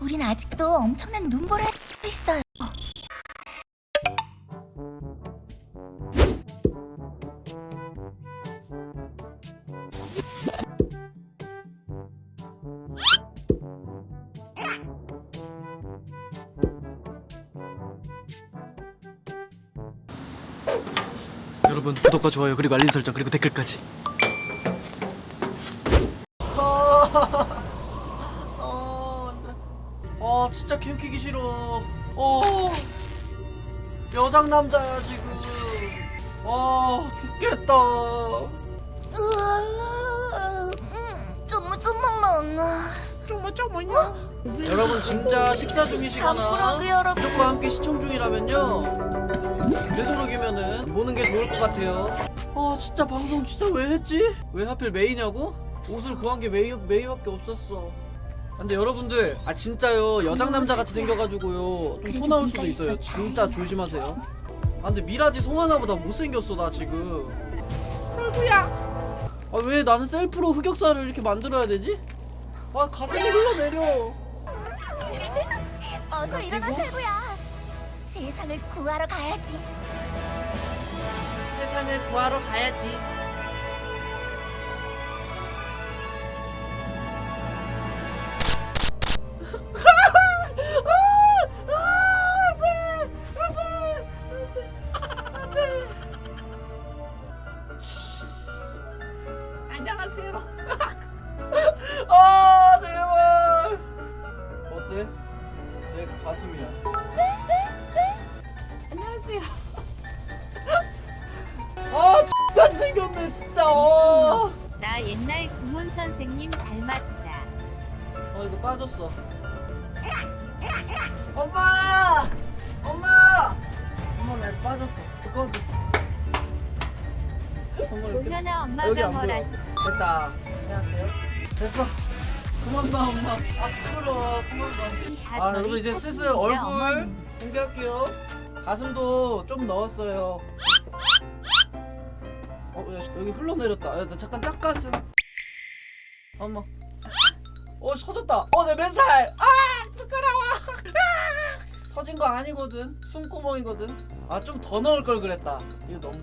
우린 아직도 엄청난 눈보라에 있어요. 여러분 구독과 좋아요 그리고 알림 설정 그리고 댓글까지 키기 싫어. 어. 여장 남자야 지금. 아 죽겠다. 음, 좀만 좀만 여러분 진짜 식사 중이시거나 잠꾸러기 여러분. 가족과 함께 시청 중이라면요. 되도록이면은 보는 게 좋을 것 같아요. 아 진짜 방송 진짜 왜 했지? 왜 하필 메이냐고? 옷을 구한 게 메이, 메이밖에 없었어 근데 여러분들 아 진짜요. 여장 남자 같이 생겨가지고요. 좀 토 나올 수도 있어요. 진짜 조심하세요. 아 근데 미라지 송하나보다 못생겼어 나 지금. 설구야. 아 왜 나는 셀프로 흑역사를 이렇게 만들어야 되지? 아 가슴이 흘러내려. 어서 일어나 살구야. 세상을 구하러 가야지. 세상을 구하러 가야지. 안녕하세요. 아 제발. 어때? 내 가슴이야. 안녕하세요. 아, X같이 생겼네, 진짜. 어. 나 옛날 구몬 선생님 닮았다. 어, 이거 빠졌어. 엄마! 엄마! 엄마, 나 빠졌어. 그거. 엄마, 여기 엄마가 안 보여. 뭐라 시 됐다. 안녕하세요. 됐어. 그만 봐, 엄마. 앞으로 그만 봐. 아, 여러분 이제 슬슬 얼굴 공개할게요. 가슴도 좀 넣었어요. 어, 야, 씨, 여기 흘러내렸다. 야, 나 잠깐 짝가슴. 어머. 어, 터졌다. 어, 내 맨살. 아, 부끄러워. 아! 터진 거 아니거든. 숨구멍이거든. 아, 좀 더 넣을 걸 그랬다. 이거 너무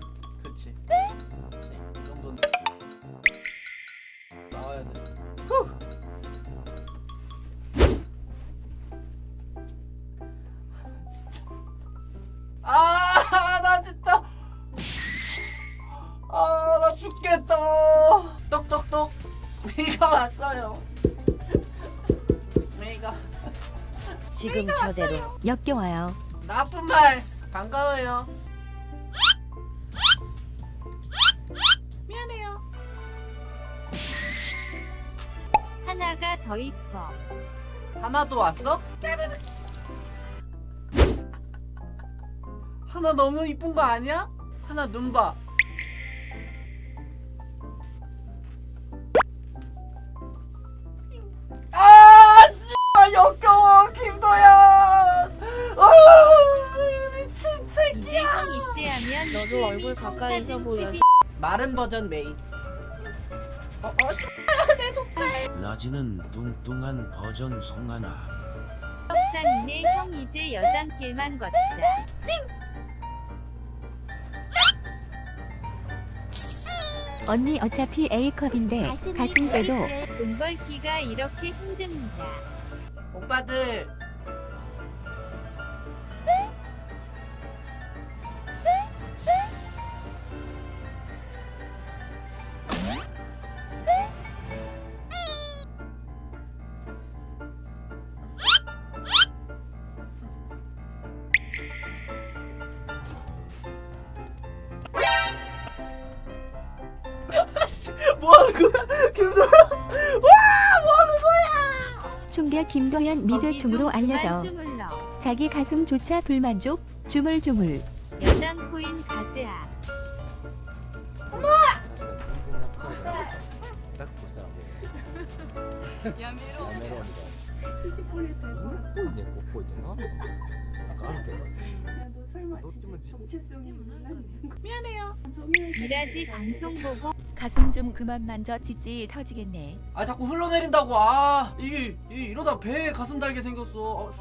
왔어요. 메이가. 지금 저대로 역겨워요. 나쁜 말. 반가워요. 미안해요. 하나가 더 이뻐. 하나도 왔어? 하나 너무 이쁜 거 아니야? 하나 눈 봐. 역겨워 김도현. 아, 미친 이제 새끼야. 형 입대하면 너도 얼굴 가까이서 보여. 마른 버전 메인. 어, 어, 씨. 라지는 뚱뚱한 버전 송하나 떡상이네 형 이제 여장길만 걷자. 언니 어차피 A컵인데 가슴 빼도 돈 벌기가 이렇게 힘듭니다. 오빠들. 아씨, 뭐 하는 거야? 김도현. 충격 김도현 미드 거기 충으로 좀 알려져 그만 주물러. 자기 가슴조차 불만족 주물주물 여장 코인 가즈아. 설마 진짜 정체성이 미라지 방송 보고 가슴 좀 그만 만져 찌찌 터지겠네. 아 자꾸 흘러내린다고 아 이게, 이게 이러다 배에 가슴 달게 생겼어 아,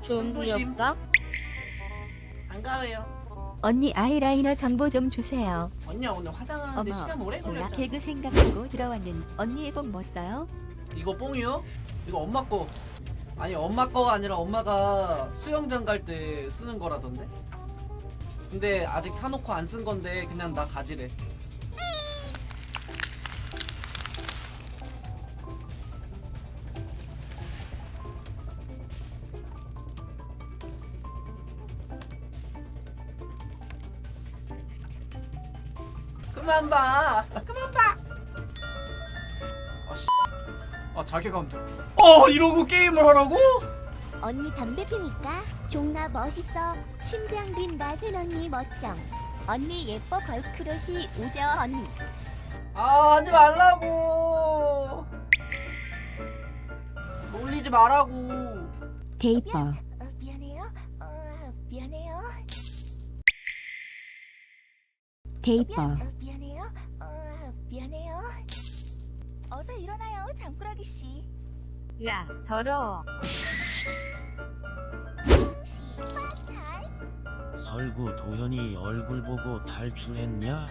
씨. 좀 승부심. 귀엽다. 안 가요 언니 아이라이너 정보 좀 주세요. 언니야 오늘 화장하는데 어머, 시간 오래 걸렸잖아 개그 생각하고 들어왔는 언니의 복뭐 써요? 이거 뽕이요? 이거 엄마 거 아니 엄마 거가 아니라 엄마가 수영장 갈 때 쓰는 거라던데 근데 아직 사놓고 안 쓴 건데 그냥 나 가지래 그만 봐 그만 봐 아 씨 아 자괴감 들. 어 이러고 게임을 하라고? 언니 담배 피니까 존나 멋있어. 심장 빈다 새언니 멋쩡. 언니 예뻐 걸크러시 우저 언니. 아 하지 말라고. 놀리지 말라고. 데이퍼. 어, 미안해요. 어, 미안해요. 데이퍼. 어, 미안해요. 어, 미안해요. 어서 일어나요, 잠꾸러기 씨. 으아 더러워. 설구 도현이 얼굴 보고 탈출했냐?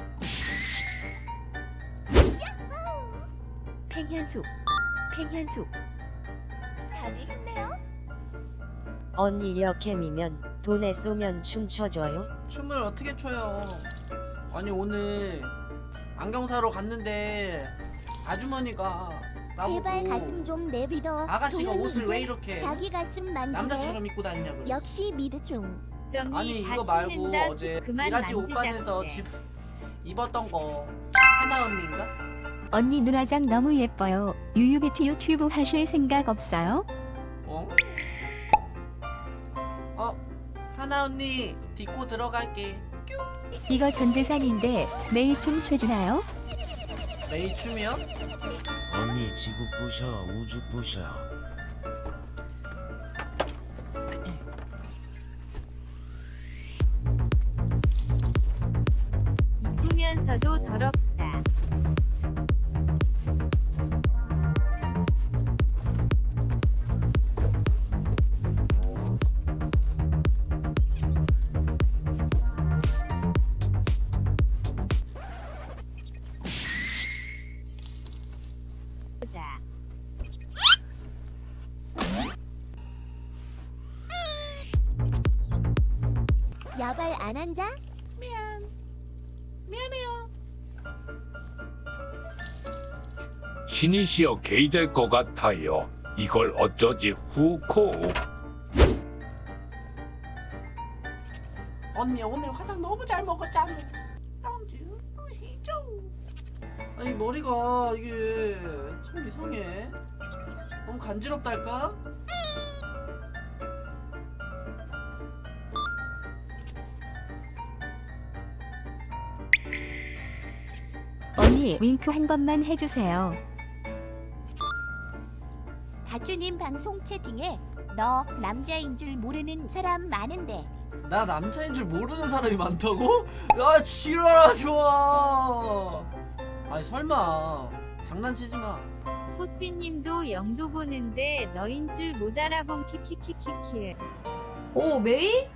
팽현숙. 팽현숙. 다들 힘내요. 언니 여캠이면 돈에 쏘면 춤춰줘요? 춤을 어떻게 춰요? 아니 오늘 안경 사러 갔는데 아주머니가 나보고 제발 가슴 좀 내비둬. 아가씨가 옷을 이제 왜 이렇게 자기 가슴 만지네. 남자처럼 입고 다니냐고. 역시 미드충. 정이 아니 다 이거 말고 씹는다 어제 그만 미라지 옷관에서 집 입었던 거 하나 언니인가? 언니 눈화장 너무 예뻐요. 유유배치 유튜브 하실 생각 없어요? 어? 어? 하나 언니 딛고 들어갈게 이거 전 재산인데 매일 춤 춰주나요? 메이 춤이요? 언니 지구 부셔 우주 부셔. 이쁘면서도 더럽 보다. 야발 안 앉아? 신이시여 게이 될 것 같아요. 이걸 어쩌지 후코. 언니 오늘 화장 너무 잘 먹었잖아 아니 머리가 이게 참 이상해 너무 간지럽달까? 언니 윙크 한 번만 해주세요. 다주님 방송 채팅에 너 남자인 줄 모르는 사람 많은데 나 남자인 줄 모르는 사람이 많다고? 야 지랄하지 마 아니 설마 장난치지 마 꽃비님도 영도 보는데 너인 줄 못 알아본 키키키키키 오 메이?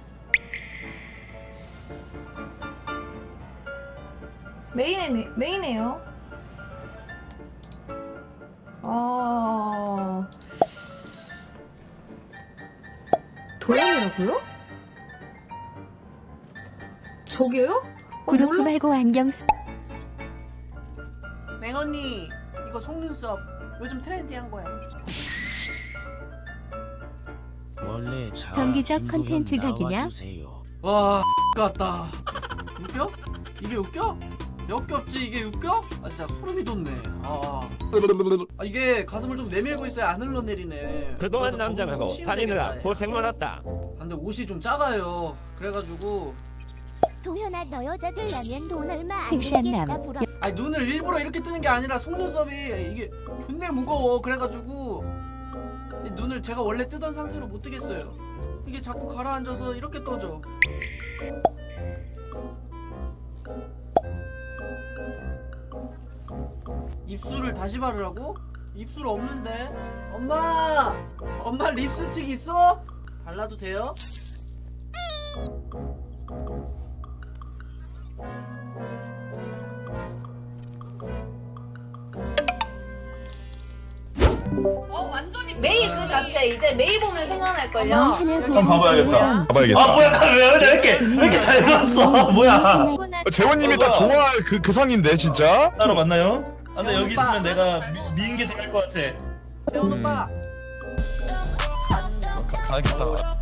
메인이네 메이네요. 아 도연이라고요? 저게요? 어, 그렇고 몰라. 말고 안경 쓰... 맹언니 이거 속눈썹 요즘 트렌디한 거야 원래 자 정기적 콘텐츠 각이냐? 나와주세요. 와 같다 웃겨? 이게 웃겨? 역겹지 이게 웃겨? 아 진짜 소름이 돋네 아, 아 이게 가슴을 좀 내밀고 있어야 안 흘러내리네 그동안 남장하고 너무 다니느라 고생 많았다. 아, 근데 옷이 좀 작아요 그래가지고 도현아 너 여자 되려면 돈 얼마 안 섹시한 남. 불어 아니 눈을 일부러 이렇게 뜨는 게 아니라 속눈썹이 이게 존내 무거워 그래가지고 이 눈을 제가 원래 뜨던 상태로 못 뜨겠어요 이게 자꾸 가라앉아서 이렇게 떠져 입술을 다시 바르라고? 입술 없는데? 엄마! 엄마 립스틱 있어? 발라도 돼요? 어 완전히 메이 그 자체 이제 메이 보면 생각날걸요. 한번 봐봐야겠다. 봐봐야겠다. 아 뭐야 왜, 왜 이렇게 왜 이렇게 닮았어 뭐야 어, 재원님이 딱 좋아할 그, 그 상인데 진짜? 따로 만나요? 아 근데 여기. 있으면 내가 미, 미인 게더할것 같아 음. 오빠 가, 가야겠다.